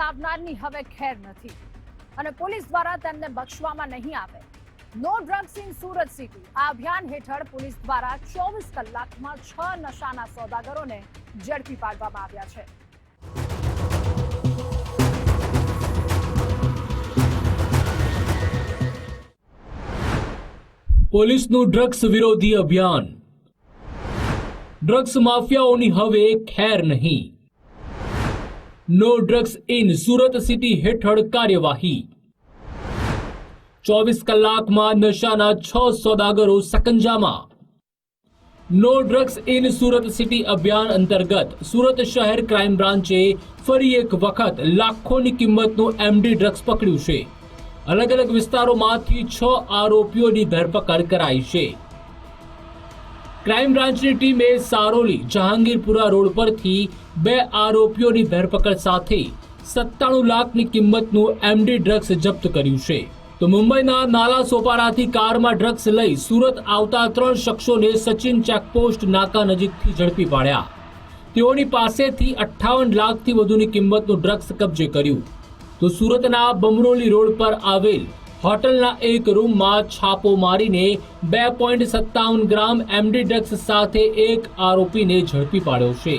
લાવનારની હવે ખેર નથી. અને પોલીસ દ્વારા તેમને બક્ષવામાં નહીં આવે. No drugs in Surat city આ અભિયાન હેઠળ પોલીસ દ્વારા ચોવીસ કલાકમાં છ નશાના સોદાગરોને ઝડપી પાડવામાં આવ્યા છે. પોલીસનું ડ્રગ્સ વિરોધી અભિયાન. ડ્રગ્સ માફિયાઓની હવે ખેર નહીં. No drugs in Surat city હેઠળ કાર્યવાહી. ચોવીસ કલાકમાં નશાના છ સોદાગરો સકંજામાં. No drugs in Surat city અભિયાન અંતર્ગત સુરત શહેર ક્રાઇમ બ્રાન્ચે ફરી એક વખત લાખોની કિંમતનું એમડી ડ્રગ્સ પકડ્યું છે. અલગ અલગ વિસ્તારોમાંથી છ આરોપીઓની ધરપકડ કરાઈ છે. ક્રાઇમ બ્રાન્ચની ટીમે સારોલી જહાંગીરપુરા રોડ પરથી બે આરોપીઓની ધરપકડ સાથે સત્તાણું લાખની કિંમતનું એમડી ડ્રગ્સ જપ્ત કર્યું છે. તો મુંબઈના નાલા સોપારાથી કારમાં ડ્રગ્સ લઈ સુરત આવતા ત્રણ શખ્સોને સચિન ચેકપોસ્ટ નાકા નજીકથી ઝડપી પાડ્યા. તેઓની પાસેથી અઠ્ઠાવન લાખથી વધુની કિંમતનું ડ્રગ્સ કબજે કર્યું. તો સુરતના બમરોલી રોડ પર આવેલ હોટલના એક રૂમમાં છાપો મારીને બે પોઈન્ટ સત્તાવન ગ્રામ એમડી ડ્રગ્સ સાથે એક આરોપીને ઝડપી પાડ્યો છે.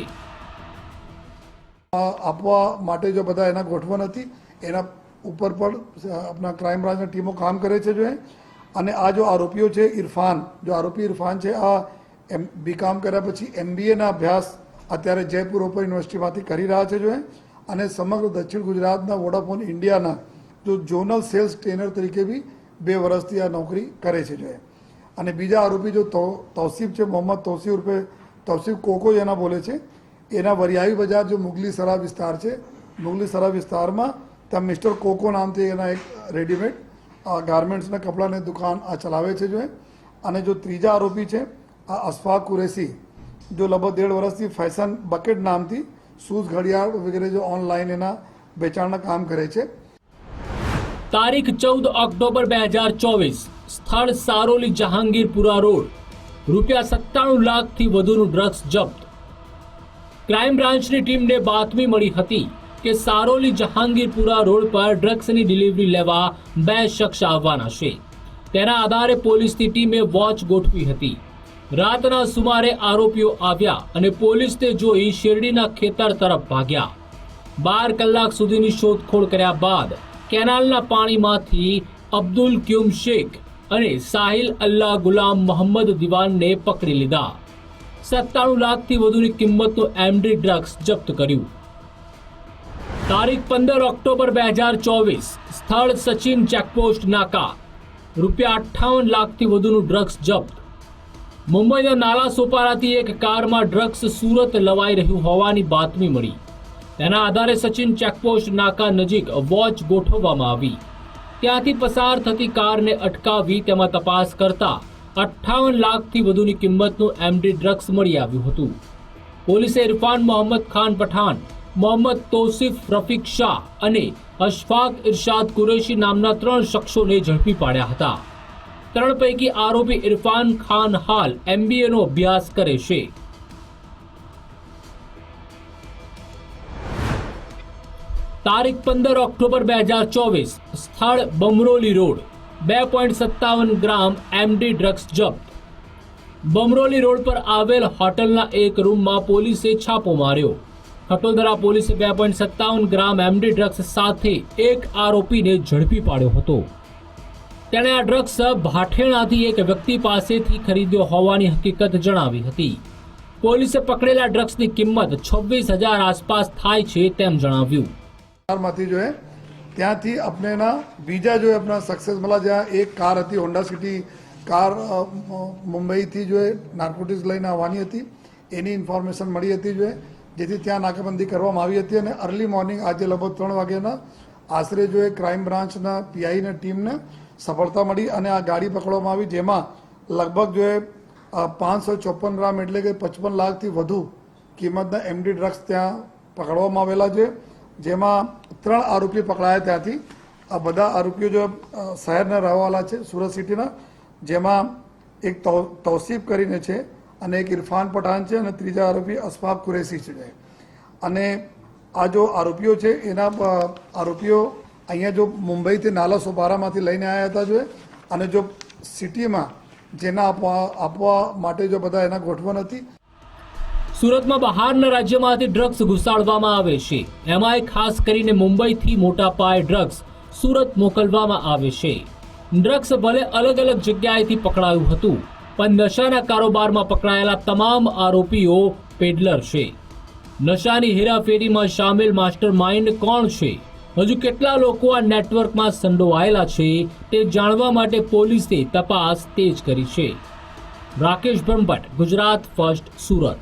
આપવા માટે જો બધા એના ગોઠવણ હતી, એના ઉપર પણ આપણા ક્રાઇમ બ્રાન્ચની ટીમો કામ કરે છે જો અને આ જો આરોપીઓ છે, ઇરફાન, જો આરોપી ઇરફાન છે, આ એમ, બીકામ કર્યા પછી એમબીએના અભ્યાસ અત્યારે જયપુર ઓપન યુનિવર્સિટીમાંથી કરી રહ્યા છે જો અને સમગ્ર દક્ષિણ ગુજરાતના વોડાફોન ઇન્ડિયાના જો ઝોનલ સેલ્સ ટ્રેનર તરીકે બી બે વર્ષથી આ નોકરી કરે છે જો અને બીજા આરોપી જો તૌસીફ છે મોહમ્મદ તૌસીફ ઉર્ફે તૌસીફ કોકો જેના બોલે છે. એના વરિયાવી બજાર જો મુગલી સરા વિસ્તાર છે, મુગલી સરા વિસ્તારમાં ત્યાં મિસ્ટર કોકો નામથી એના એક રેડીમેડ ગાર્મેન્ટ્સના કપડાની દુકાન આ ચલાવે છે જો અને જો ત્રીજા આરોપી છે, આ અશફાક કુરેશી, જો લગભગ દેઢ વર્ષથી ફેશન બકેટ નામથી શૂઝ ઘડિયાળ વગેરે જો ઓનલાઈન એના વેચાણના કામ કરે છે. તારીખ ચૌદ ઓક્ટોબર બે હજાર ચોવીસ. સ્થળ સારોલી જહાંગીરપુરા રોડ. રૂપિયા સત્તાણું લાખથી વધુનું ડ્રગ્સ જપ્ત. ક્રાઇમ બ્રાન્ચની ટીમને બાતમી મળી હતી કે સારોલી જહાંગીરપુરા રોડ પર ડ્રગ્સની ડિલિવરી લેવા બે શખ્સ આવવાના છે. તેના આધારે પોલીસની ટીમે વોચ ગોઠવી હતી. રાતના સુમારે આરોપીઓ આવ્યા અને પોલીસ તે જોઈ શેરડીના ખેતર તરફ ભાગ્યા. બાર કલાક સુધીની શોધખોળ કર્યા બાદ કેનાલના પાણીમાંથી અબ્દુલ ક્યુમ શેખ અને સાહિલ અલ્લાહ ગુલામ મોહમ્મદ દિવાનને પકડી લીધા. સત્તાણું લાખથી વધુની કિંમતનું એમડી ડ્રગ્સ જપ્ત કર્યું. તારીખ પંદર ઓક્ટોબર બે હજાર ચોવીસ, સ્થળ સચિન ચેકપોસ્ટ નાકા. રૂપિયા અઠ્ઠાવન લાખથી વધુનું ડ્રગ્સ જપ્ત. મુંબઈના નાલા સોપારાથી એક કારમાં ડ્રગ્સ સુરત લવાઈ રહ્યું હોવાની બાતમી મળી. તેના આધારે સચિન ચેકપોસ્ટ નાકા નજીક વોચ ગોઠવવામાં આવી. ત્યાંથી પસાર થતી કારને અટકાવી તેમાં તપાસ કરતા અઠ્ઠાવન લાખથી વધુની કિંમતનું એમડી ડ્રગ્સ મળી આવ્યું હતું. પોલીસે ઇરફાન મોહમ્મદ ખાન પઠાણ, મોહમ્મદ તોસિફ રફીક શાહ અને અશફાક ઇરશાદ કુરેશી નામના ત્રણ શખ્સોને ઝડપી પાડ્યા હતા. ત્રણ પૈકી આરોપી ઇરફાન ખાન હાલ એમબીએનો અભ્યાસ કરે છે. તારીખ પંદર ઓક્ટોબર બે હજાર ચોવીસ, સ્થળ બમરોલી રોડ, બે પોઈન્ટ સત્તાવન ગ્રામ એમડી ડ્રગ્સ જપ્ત. બમરોલી રોડ પર આવેલ હોટલના એક રૂમમાં પોલીસે છાપો માર્યો. ખટોદરા પોલીસે બે પોઈન્ટ સત્તાવન ગ્રામ એમડી ડ્રગ્સ સાથે એક આરોપીને ઝડપી પાડ્યો હતો. તેણે આ ડ્રગ્સ ભાઠેણાથી એક વ્યક્તિ પાસેથી ખરીદ્યો હોવાની હકીકત જણાવી હતી. પોલીસે પકડેલા ડ્રગ્સની કિંમત છવ્વીસ હજાર આસપાસ થાય છે તેમ જણાવ્યું. કારમાંથી જો ત્યાંથી આપણેના બીજા જો આપણા સક્સેસ મળા જ્યાં એક કાર હતી હોન્ડા સિટી કાર મુંબઈથી જો નાર્કોટિક્સ લઈને આવવાની હતી. એની ઇન્ફોર્મેશન મળી હતી જો જેથી ત્યાં નાકાબંધી કરવામાં આવી હતી અને અર્લી મોર્નિંગ આજે લગભગ ત્રણ વાગ્યાના આશરે જો ક્રાઇમ બ્રાન્ચના પીઆઈને ટીમને સફળતા મળી અને આ ગાડી પકડવામાં આવી, જેમાં લગભગ જો એ પાંચસો ચોપન ગ્રામ એટલે કે પચપન લાખથી વધુ કિંમતના એમડી ડ્રગ્સ ત્યાં પકડવામાં આવેલા છે. જેમાં ત્રણ આરોપીઓ પકડાયા ત્યાંથી. આ બધા આરોપીઓ જો શહેરના રહેવાવાળા છે, સુરત સિટીના, જેમાં એક તૌસીફ કરીને છે અને એક ઇરફાન પઠાણ છે અને ત્રીજા આરોપી અશફાક કુરેશી છે. અને આ જો આરોપીઓ છે, એના આરોપીઓ અહીંયા જો મુંબઈથી નાલા સોપારામાંથી લઈને આવ્યા હતા જો અને જો સિટીમાં જેના આપવા આપવા માટે જો બધા એના ગોઠવણ હતી સુરતમાં બહારના રાજ્યમાંથી ડ્રગ્સ ઘુસાડવામાં આવે છે. એમાંય ખાસ કરીને મુંબઈથી મોટા પાયે ડ્રગ્સ સુરત મોકલવામાં આવે છે. ડ્રગ્સ ભલે અલગ અલગ જગ્યાએથી પકડાયું હતું, પણ નશાના કારોબારમાં પકડાયેલા તમામ આરોપીઓ પેડલર છે. નશાની હેરાફેરીમાં સામેલ માસ્ટર માઇન્ડ કોણ છે? હજુ કેટલા લોકો આ નેટવર્કમાં સંડોવાયેલા છે તે જાણવા માટે પોલીસે તપાસ તેજ કરી છે. રાકેશ બ્રહ્મભટ્ટ ગુજરાત ફર્સ્ટ સુરત.